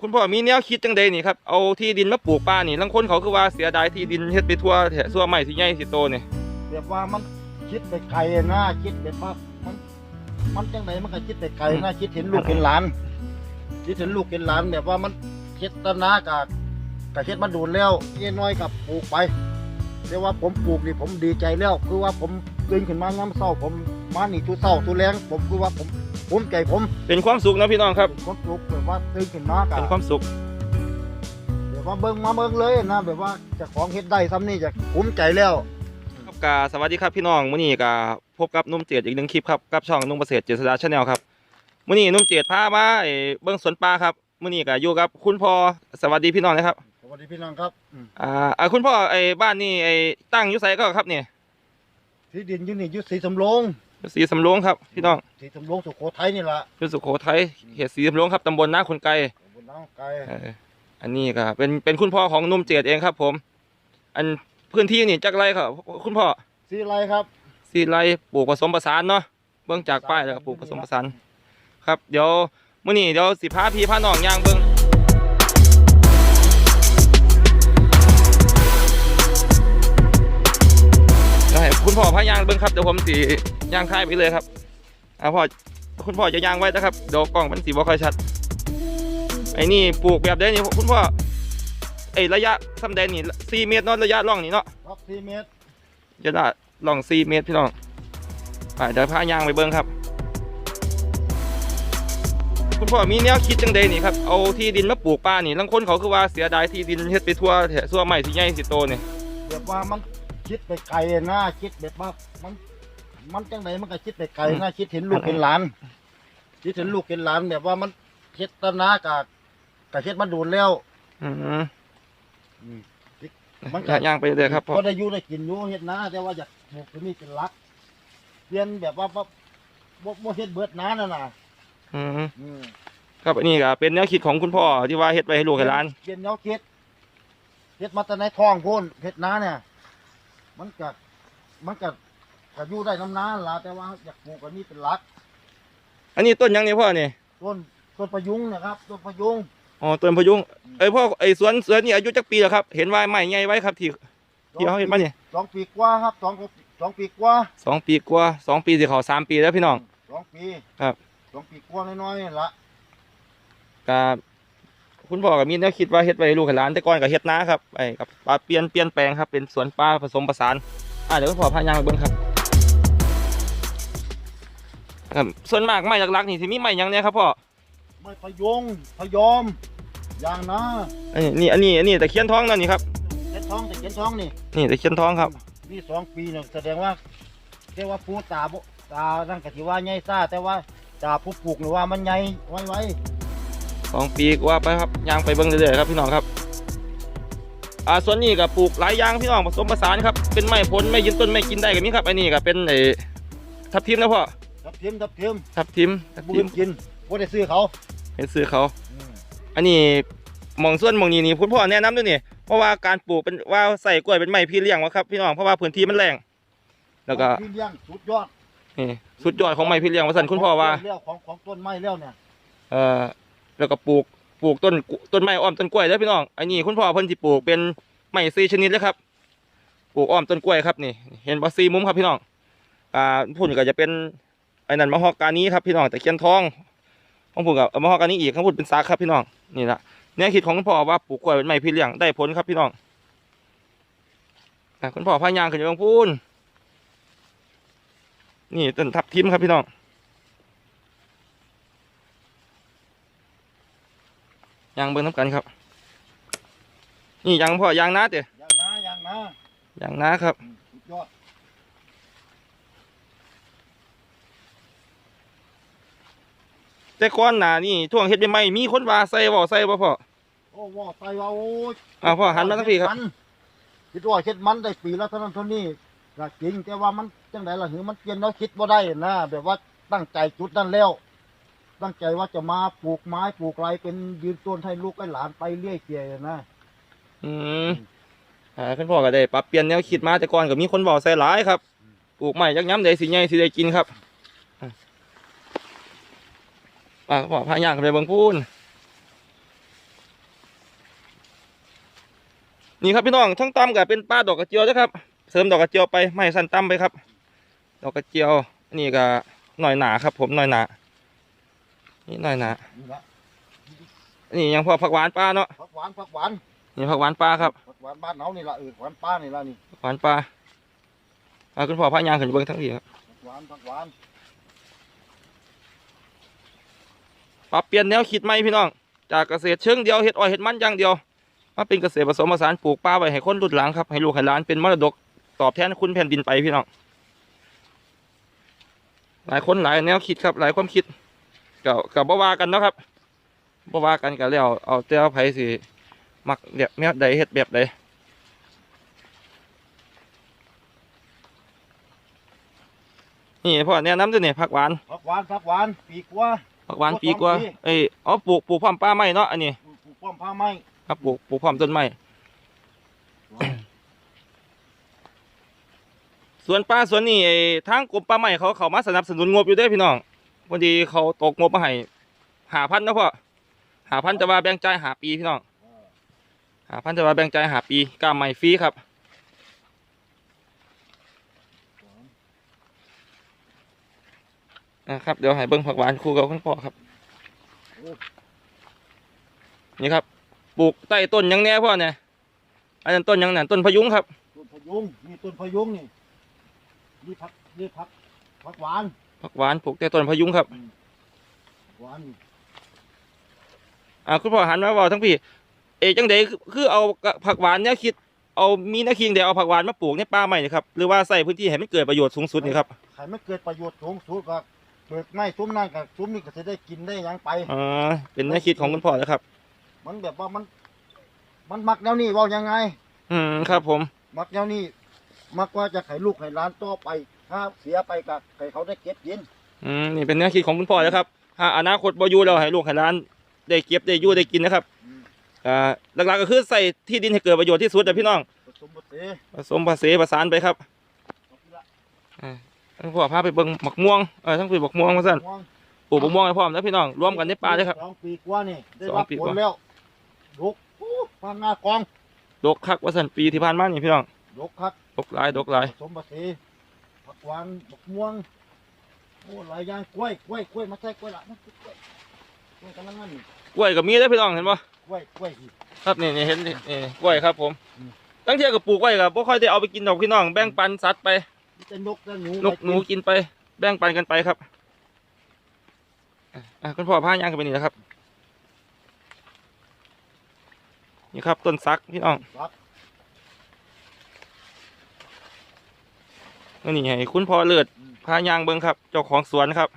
คุณพ่อมีแนวคิดจังใดนี่ครับเอาที่ดินมาปลูกป่านี่ลางคนเขาคือว่าเสียดายที่ดินเฮ็ดไปทั่วแถะทั่วใหม่ที่ใหญ่สิโตนี่แบบว่ามันคิดไปไกลนะคิดแบบว่ามันมันจังไดมันก็คิดไปไกลนะคิดเห็นลูกเห็นหลานคิดเห็นลูกเห็นหลานแบบว่ามันเฮ็ดตะนากะกะเฮ็ดมาดูนแล้วเย็นน้อยกับปลูกไปแต่ว่าผมปลูกนี่ผมดีใจแล้ว คือว่าผมตื่นขึ้นมายามเช้าผม มานี่ทุกเช้าทุกแรงผมคือว่าผมภูมิใจผมเป็นความสุขนะพี่น้องครับคนปลูกแบบว่าตื่นขึ้นมากะเป็นความสุขแบบว่าเบิ่งมาเบิ่งเลยนะแบบว่าเจะของเฮ็ดได้ซ้ำนี่จะภูมิใจแล้วครับกาสวัสดีครับพี่น้องมื้อนี้กาพบกับนุ่มเจดอีกหนึ่งคลิปครับกับช่องนุ่มเกษตรเจษดาชาแนลครับมื้อนี้นุ่มเจดพามาไอ้เบิ่งสวนปลาครับมื้อนี้ก็อยู่กับคุณพ่อสวัสดีพี่น้องนะครับสวัสดีพี่น้องครับอืมอ่าอ่าคุณพ่อไอ้บ้านนี่ไอ้ตั้งอยู่ไสก็ครับเนี่ยที่ดินอยู่นี่อยู่สีสำโรง สีสำโรงครับพี่น้องสีสำโรงสุโขทัยนี่ล่ะอยู่สุโขทัยเขตสีสำโรงครับตำบลนาคนไกลบนน้องไกลเอออันนี้ก็เป็นเป็นคุณพ่อของนุ่มเจดเองครับ ผม อันพื้นที่นี่จักไรครับ คุณพ่อสีอะไรครับสี่ไรปลูกผสมผสานเนาะเบิ่งจากป้ายแล้วก็ปลูกผสมผสานครับ เดี๋ยวมื้อนี้เดี๋ยวสิพาพี่พาน้องย่างเบิ่ง คุณพ่อพาย่างเบิ่งครับเดี๋ยวผมสิย่างท้ายไปเลยครับอ่าพ่อคุณพ่อจะย่างไว้นะครับเดี๋ยวกล้องมันสิบ่ค่อยชัดไอ้นี่ปลูกแบบใดนี่คุณพ่อไอ้ระยะซ้ำใดนี่4เมตรเนาะระยะร่องนี่เนาะครับสี่เมตรจะได้ลองซีเมตรพี่น้องไปเดี๋ยวพายางไปเบิ้งครับ คุณพ่อมีแนวคิดจังใดนี่ครับเอาที่ดินมาปลูกป่านี่ลางคนเขาคือว่าเสียดายที่ดินเฮ็ดไปทั่วแถะทั่วใหม่ที่ใหญ่สิโตนี่แบบว่ามัน คิดไปไกลนะคิดแบบว่ามัน มันจังไดมันก็คิดไปไกลนะคิดเห็นลูกเห็นหลาน คิดเห็นลูกเห็นหลานแบบว่ามันเฮ็ดตะนากะกะเฮ็ดมาดูนแล้วอืมมันก็ย่างไปเลยครับพ่อก็ได้อยู่ได้กินอยู่เฮ็ดนาแต่ว่าอยากปลูกตัวนี้เป็นหลักเปลี่ยนแบบว่าบ่บ่บ่เฮ็ดเบิดนานั่นน่ะ อืมอืมครับอันนี้ก็เป็นแนวคิดของคุณพ่อที่ว่าเฮ็ดไปให้ลูกให้หลานเปลี่ยนแนวคิดเฮ็ดมาแต่ในท้องพุ่นเฮ็ดนาเนี่ย มันก็มันก็ก็อยู่ได้น้ำนาล่ะแต่ว่าอยากปลูกอันนี้เป็นหลัก อันนี้ต้นหยังนี่พ่อนี่ต้นต้นประยุงนะครับต้นประยุงอ๋อต้นพะยุงเอ้ยพ่อไอ้สวนสวนนี่อายุจักปีแล้วครับ เห็นว่าไม้ใหญ่ไว้ครับที่ที่เขาเห็นมาเนี่ยสองปีกว่าครับสองสองปีกว่าสองปีกว่าสองปีสิเขาสามปีแล้วพี่น้องสองปีครับสองปีกว่าน้อยๆนี่ละก็ คุณพ่อก็มีแนวคิดว่าเฮ็ดไว้ให้ลูกให้หลานแต่ก่อนก็เฮ็ดนาครับไอ้กับปลาเปลี่ยนเปลี่ยนแปลงครับเป็นสวนปลาผสมผสานอ่าเดี๋ยวคุณพ่อพายางไปเบิ่งครับครับส่วนมากไม้หลักๆนี่สิมีไม้หยังเนี่ยครับพ่อไม่พะยุงพะยอมอย่างนะอันนี้อันนี้อันนี้ตะเคียนทองนั่นนี่ครับเก็ดท้องแต่เก็ดท้องนี่นี่ตะเคียนทองครับนี่สองปีเนี่ยแสดงว่าเรียกว่าผู้ตาบ่ตานั่นก็ถือว่าใหญ่ซ่าแต่ว่าตาผู้ปลูกหรือว่ามันใหญ่ไว้ไว้ สองปีกว่าไปครับยางไปเบิ่งเรื่อยๆครับพี่น้องครับอ่าส่วนนี้ก็ปลูกหลายอย่างพี่น้องผสมผสานครับเป็นไม้ผลไม้ยืนต้นไม้กินได้ก็มีครับอันนี้ก็เป็นไอ้ทับทิมนะพ่อทับทิมทับทิมทับทิมทับบุทิญมกินบ่ได้ซื้อเขาเห็นซื้อเขาอืมอันนี้หมองส่วนหมองนี้นี่คุณพ่อแนะนำด้วยนี่เพราะว่าการปลูกเป็นว่าใส่กล้วยเป็นไม้พี่เลี้ยงวะครับพี่น้องเพราะว่าพื้นที่มันแรงแล้วก็พี่เลี้ยงสุดยอดนี่สุดยอดของไม้พี่เลี้ยงว่าสันคุณพ่อว่าเลี้ยงของของต้นไม้แล้วเนี่ยเอ่อ แล้วก็ปลูกปลูกต้นต้นไม้อ้อมต้นกล้วยเด้อพี่น้องอันนี้คุณพ่อเพิ่นสิปลูกเป็นไม้สี่ชนิดเลยครับปลูกอ้อมต้นกล้วยครับนี่ เห็นบ่สี่มุมครับพี่น้องอ่าพุ่นก็จะเป็นไอ้นั่นมะฮอกกานีครับพี่น้องแต่เคียนทองของพุ่นกับมะฮอกกานีอีกข้างพุ่นเป็นซากครับพี่น้องนี่ละแนวคิดของคุณพ่อว่าปลูกกล้วยเป็นไม้พี่เลี้ยงได้ผลครับพี่น้องคุณพ่อพายางขึ้นอยู่บางพูนนี่ต้นทับทิมครับพี่น้อง ยางเบิ้งน้ำกันครับ นี่ยางพ่อยางนาเตะอย่างนะอย่างนะยางนาครับอืมสุดยอดแต่ก้อนหนานี่ท่วงเฮ็ดใหม่ๆมีคนว่าใส่บ่ใส่บ่พ่อโอ้ว่าไปว่าโอ้ยอ่าพ่อหันมาทางพี่ครับมันคิดว่าเฮ็ดมันได้ปีละเท่านั้นเท่านี้ก็จริงแต่ว่ามันจังไดล่ะหือมันเปลี่ยนแนวคิดบ่ได้นะแบบว่าตั้งใจจุดนั้นแล้ว ตั้งใจว่าจะมาปลูกไม้ปลูกไรเป็นยืนต้นให้ลูกให้หลานไปเรื่อยเปื่อยนะ อืมอ่าคุณพ่อก็ได้ปรับเปลี่ยนแนวคิดมาแต่ก่อนก็มีคนบอกใส่หลายครับปลูกใหม่ยักย้ำได้สิใหญ่สิได้กินครับอะอ่าพ่อพายางขึ้นไปเบิ่งพูนนี่ครับพี่น้องทั้งต่ำกับเป็นปลาดอกกระเจียวนะครับ เสริมดอกกระเจียวไปไม่สั้นต่ำไปครับ ดอกกระเจียวนี่ก็หน่อยหนาครับ ผมหน่อยหนา นี่หน่อยหนานี่ละนี่ยังพอผักหวานปลาเนาะผักหวานผักหวานนี่ผักหวานปลาครับผักหวานบ้านเฮานี่ละเออหวานป้านี่ละนี่หวานปลาเอาคุณพ่อพายางขึ้นเบิ้งทั้งทีครับผักหวานผักหวานปรับเปลี่ยนแนวคิดใหม่พี่น้อง จากเกษตรเชิงเดียวเห็ดอ้อยเห็ดมันอย่างเดียวมาเป็นเกษตรผสมผสานปลูกปลาไว้ให้คนรุ่นหลังครับให้ลูกให้หลานเป็นมรดกตอบแทนคุณแผ่นดินไปพี่น้องหลายคนหลายแนวคิดครับหลายความคิด ก็ก็บ่ว่ากันเนาะครับบ่ว่ากันก็แล้วเอาแต่เอาไผสิมักแบบแนวใดเฮ็ดแบบใดนี่พ่อแนะนำด้วยนี่ผักหวานผักหวานผักหวานปีกว่าผักหวานปีกว่าเอ้ยอ๋อปลูกปลูกพร้อมป้าไม้เนาะอันนี้ปลูกป้อมผ้าไม้ครับปลูกปลูกพร้อมต้นไม้สวนป้าสวนนี่ไอ้ทางกรมป่าไม้เขาเขามาสนับสนุนงบอยู่เด้อพี่น้อง พอดีเขาตกงบมาให้หาพันนะพ่อหาพันจะว่าแบ่งใจหาปีพี่น้องหาพันจะว่าแบ่งใจหาปีกล้าไม้ฟรีครับนะครับเดี๋ยวให้เบิ้งผักหวานคู่กับคุณพ่อครับ นี่ครับ ปลูกใต้ต้นยังแน่พ่อเนี่ยอันนั้นต้นยังนั่นต้นพยุงครับ ต้นพยุงมีต้นพยุงนี่นี่ผักนี่ผักผักหวาน ผักหวานปลูกใต้ต้นพะยุงครับหวานนี่อ่าคุณพ่อหันมาบอกทั้งพี่ เอกจังเดคือคือเอากะผักหวานเนี่ยคิดเอามีนักคิงเดียวเอาผักหวานมาปลูกในป่าใหม่นี่ครับหรือว่าใส่พื้นที่ให้มันเกิดประโยชน์สูงสุดนี่ครับใครไม่เกิดประโยชน์สูงสุดก็เกิดไม่ซุ้มนั่นกับซุ้มนี่ก็จะได้กินได้หยังไปอ๋อเป็นแนวคิดของคุณพ่อนะครับ มันแบบว่ามัน มันมักแนวนี้เว่ายังไง อืมครับ ผม มักแนวนี้มักว่าจะให้ลูกให้หลานต่อไป ถ้าเสียไปก็ให้เขาได้เก็บกินอืมนี่เป็นแนวคิดของคุณพ่อนะครับถ้าอนาคตบ่อยู่แล้วให้ลูกให้หลานได้เก็บได้อยู่ได้กินนะครับอืมอ่าหลักๆก็คือใส่ที่ดินให้เกิดประโยชน์ที่สุดนะพี่น้องผสมผสานผสมผสานผสานไปครับทั้งพ่อพาไปเบิ่งหมักม่วงเออทั้งไปบักม่วงมาสั่นม่วงปลูกบักม่วงให้พร้อมนะพี่น้องรวมกันในป่าเลยครับสองปีกว่านี่ได้สองรับปีผกลว่าแล้วดกโอ้พังงากองดกคักว่าสั่นปีที่ผ่านมานี่พี่น้องดกครับดกหลายดกหลายผสมผสานผั กหวานบักม่วงโอ้หลายอย่างกล้วยกล้วยกล้วยมาใส่กล้วยละมันคือกล้วยกล้วยกำลังนั่นนี่กล้วยก็มีเด้อพี่น้องเห็นปะกล้วยกล้วยอีก ครับนี่นี่เห็นนี่นี่กล้วยครับผมอืม ตั้งเที่ยกับปลูกไว้กับบ่ค่อยได้เอาไปกินดอกพี่น้องแบ่งปันสัตว์ไป มีแต่นกแต่หนูนกหนูกินไปแบ่งปันกันไปครับอะอะคุณพ่อพาย่างกันไปนี่นะครับ นี่ครับต้นซักพี่น้องครับ นี่ให้คุณพ่อเลือดพายางเบิ้งครับ เจ้าของสวนครับ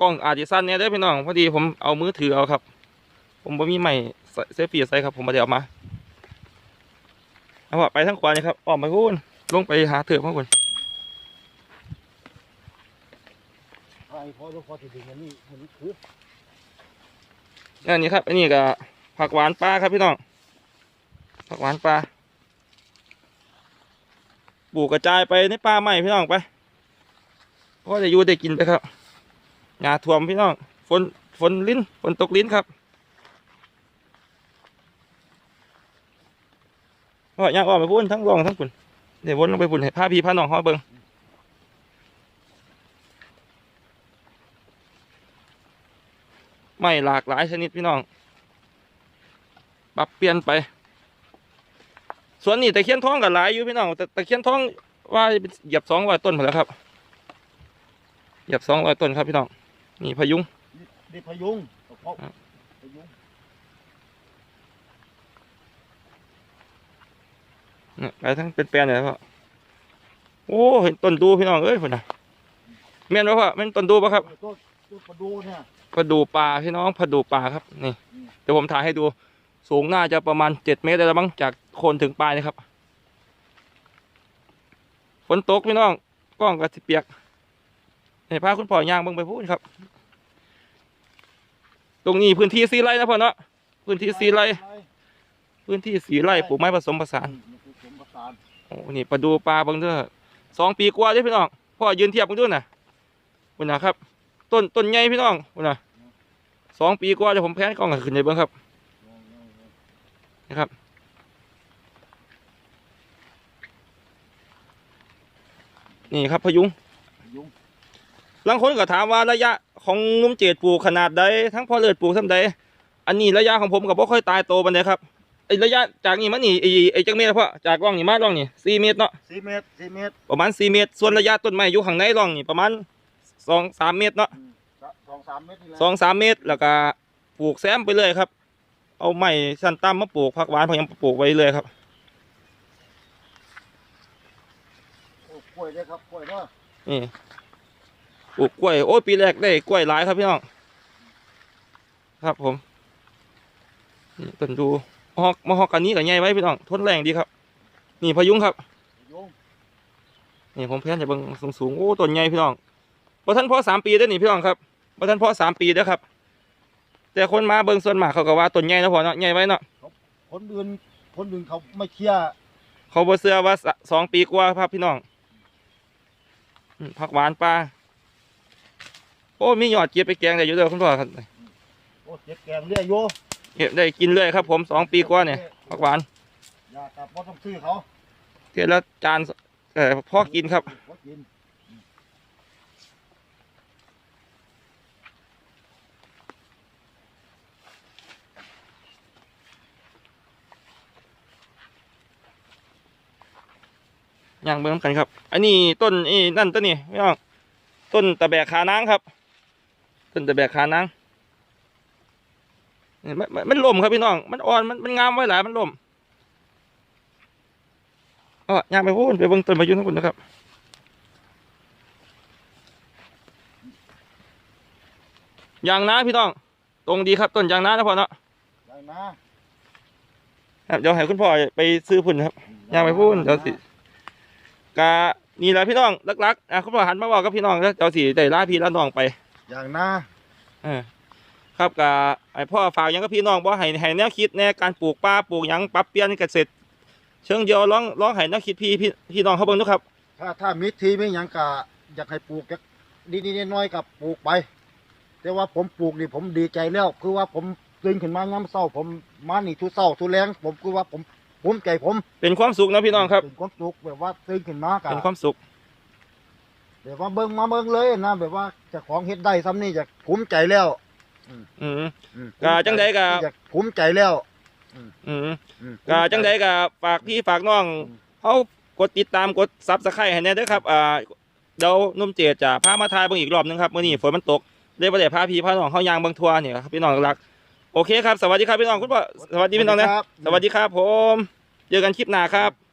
กล้องอาจจะสั้นเนี่ยเด้พี่น้องพอดีผมเอามือถือเอาครับ ผมบ่มีไม้ใส่เซฟฟี่ใส่ครับ ผมมาเดี๋ยวมาเอาไปทางขวานี่ครับออกมาพูนลงไปหาเถื่อกมาคุนไอ้พอลูกพอถึงอันนี้อันคือ อันนี้ครับอันนี้ก็ผักหวานปลาครับพี่น้องผักหวานปลาปลูกกระจายไปในป่าใหม่พี่น้องไปก็จะอยู่ได้กินไปครับหญ้าท่วมพี่น้องฝนฝนลิ้นฝนตกลิ้นครับก็ย่างออกไปพุ่นทั้งรองทั้งปุ่นเดี๋ยววนลงไปปุ่นให้าพี่พาหนองเขาเบิ่ง ไม่หลากหลายชนิดพี่น้อง ปรับเปลี่ยนไป ส่วนนี้ตะเคียนทองก็หลายอยู่พี่น้องแต่ตะเคียนทองว่าเหยียบสองร้อยต้นหมดแล้วครับ เหยียบสองร้อยต้นครับพี่น้องนี่พะยุงนี่นี่พยุงเพาะครับพยุงเนี่ยไปทั้งเป็นแปลนเลยครับโอ้เห็นต้นดูพี่น้องเอ้ยพุ่นนะแม่นปะพ่อแม่นต้นดูปะครับต้นต้นประดูเนี่ย พะดูปลาพี่น้องพะดูปลาครับนี่เดี๋ยวผมถ่ายให้ดูสูงน่าจะประมาณเจ็ดเมตรได้แล้วมั้งจากโคนถึงปลายนะครับฝนตกพี่น้องกล้องก็สิเปียกให้พาคุณพ่อย่างบิ่งไปพูดครับ ตรงนี้พื้นที่สีไร่นะพ่อเนาะพื้นที่สีไร่พื้นที่สีไร่ปลูกไม้ผสมผสานอืมนี่คือผสานโอ้นี่ปลาดูปลาบังเด้อสองปีกว่าด้อพี่น้องพ่อยืนเทียบกันด้วยนะคุณนะครับ ต้นต้นใหญ่พี่น้องพุ่นนะ สองปีกว่าเดี๋ยวผมแพนกล้องขึ้นในเบิ้งครับนะครับนี่ครับพยุงยุงบางคนก็ถามว่าระยะของงุ้มเจดปลูกขนาดใดทั้งพอเลือดปลูกทำใดอันนี้ระยะของผมกับบ่ค่อยตายโตบันไดครับไอระยะจากนี่มานี่ไอไอจักเมตรเพาะจากร่องนี่มาร่องนี่สี่เมตรเนาะสี่เมตรสี่เมตรประมาณสี่เมตร ส่วนระยะต้นไม้อยู่ข้างในร่องนี่ประมาณสองสามเมตรเนาะอืม สองสามเมตรนี่แหละสองสามเมตรแล้วก็ปลูกแซมไปเลยครับ เอาไม้สั้นต่ำมาปลูกผักหวานพยายามปลูกไว้เลยครับโอ้กล้วยเลยครับกล้วยเนาะนี่ปลูกกล้วยโอ้ยปีแรกได้กล้วยหลายครับพี่น้องครับผมนี่ต้นดูมะฮอกมะฮอกกันนี้กับใหญ่ไว้พี่น้องทนแรงดีครับ นี่พะยุงครับยุงนี่ผมเพียนจะเบิ่งสูงสูงๆโอ้ต้นใหญ่พี่น้องพอท่านพ่อสามปีได้อนี่พี่น้องครับ พอท่านพ่อสามปีเด้อครับ แต่คนมาเบิ่งส่วนมากเขาก็ว่าต้นใหญ่นะพ่อเนาะใหญ่ไว้เนาะคนอื่นคนอื่นเขาไม่เชื่อเขาบ่เชื่อว่าสสองปีกว่าครับพี่น้องอืมผักหวานปลาโอ้มียอดเก็บไปแกงได้อยู่เด้อคุณพ่อครับโอ้เจ็บแกงเรื่อยโยเก็บได้กินเลยครับ ผมสองปีกว่าเนี่ยผักหวานอยากกลับบ่ต้องซื้อเขาเทียละจานเออพ่อกินครับ บ่กิน ย่างเบิ่งนำกันครับ อันนี้ต้นนี่นั่นต้นนี่พี่น้องต้นตะแบกขานางครับ ต้นตะแบกขานางนี่มันมันมันล่มครับพี่น้อง มันอ่อนมันมันงามไว้หลายมันล่มอ๋อย่างไปพูดไปเบิ่งต้นพายุทั้งหมดนะครับยางนาพี่น้อง ตรงดีครับต้นยางนานะพ่อเนาะอย่างนะครับเดี๋ยวให้คุณพ่อไปซื้อพุ่นครับย่างไปพูดเดี๋ยวสิ กะนี่แหละพี่น้องลักๆอะคุณพ่อหันมาบอกกับพี่น้องแล้วเดี๋ยวสิได้ลาพี่ลาน้องไป อย่างนะเออครับกะไอพ่อฝากหยังกับพี่น้องบ่ให้ให้แนวคิดในการปลูกป่าปลูกหยังปรับเปลี่ยนเกษตรเชิงเดียวลองลองให้แนวคิดพี่พี่พี่น้องเขาเบิ่งดูครับ ถ้าถ้ามิตรทีไม่หยังกะอยากให้ปลูกจักนิดๆน้อยๆกับปลูกไป แต่ว่าผมปลูกนี่ผมดีใจแล้ว คือว่าผมตื่นขึ้นมายามเช้า ผมมานี่ทุเช้าทุแรงผมคือว่าผม ภูมิใจผมเป็นความสุขนะพี่น้องครับ เป็นความสุขแบบว่าตื่นขึ้นมากะเป็นความสุขแบบว่าเบิ่งมาเบิ่งเลยนะแบบว่าเจะของเฮ็ดได้ซ้ำนี่จะภูมิใจแล้วอืมอืมกะจังใดกะอยากภูมิใจแล้ว อืมอืมกะจังใดกะฝากพี่ฝากน้องเขากดติดตามกดซับสไครต์ให้แน่เด้อครับ อ่าเดี๋ยวหนุ่มเจดจะพามาทายเบิ่งอีกรอบนึงครับมื้อนี้ฝนมันตกเลยบ่ได้พาพี่พาน้องเขายางเบิ่งทัวร์เนี่ยครับพี่น้องรักโอเคครับ สวัสดีครับพี่น้องคุณพ่อสวัสดีพี่น้องนะครับสวัสดีครับผม เจอกันคลิปหน้าครับ